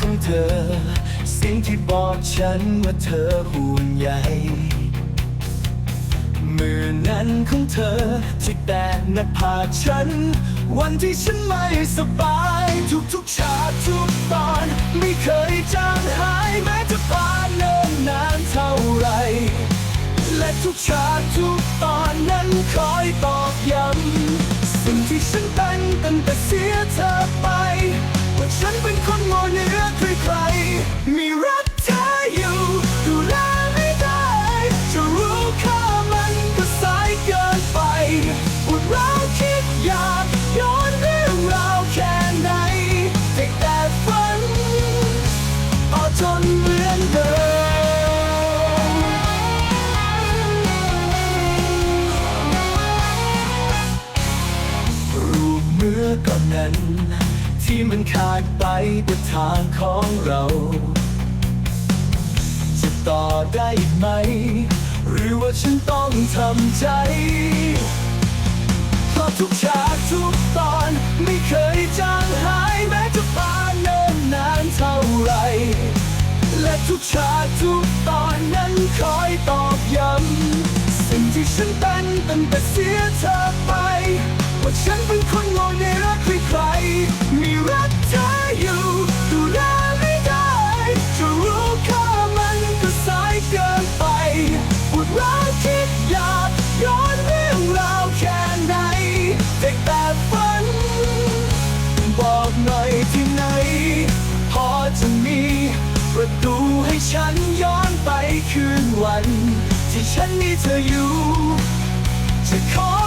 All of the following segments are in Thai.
ของเธอ สิ่งที่บอกฉันว่าเธอห่วงใยมือนั้นของเธอที่แตะหน้าผาฉัน วันที่ฉันไม่สบาย ทุกๆฉาทุกตอน ไม่เคยจางหายแม้จะผ่านเนิ่นนานเท่าไร และทุกฉาทุกตอนนั้นคอยตอกย้ำ ที่มันขาดไปบนทางของเรา จะต่อได้อีกไหม หรือว่าฉันต้องทำใจเพราะทุกฉากทุกตอนไม่เคยจางหายแม้จะผ่านเนิ่นนานเท่าไร และทุกฉากทุกตอนนั้นคอยตอกย้ำสิ่งที่ฉันเป็นตั้งแต่เสียเธอไป ว่าฉันเป็นคนโง่ในรักใครๆมีรักเธออยู่ดูแลไม่ได้จะรู้ค่ามันก็สายเกินไปปวดร้าวคิดอยากย้อนเรื่องราวแค่ไหนแต่แต่ฝัน บอกหน่อยที่ไหน พอจะมีประตูให้ฉันย้อนไปคืนวัน ที่ฉันมีเธออยู่จะขอ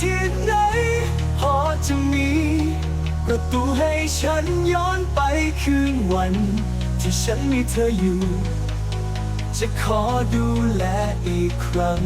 ที่ไหนพอจะมี ประตูให้ฉันย้อนไปคืนวัน ที่ฉันมีเธออยู่ จะขอดูแลอีกครั้ง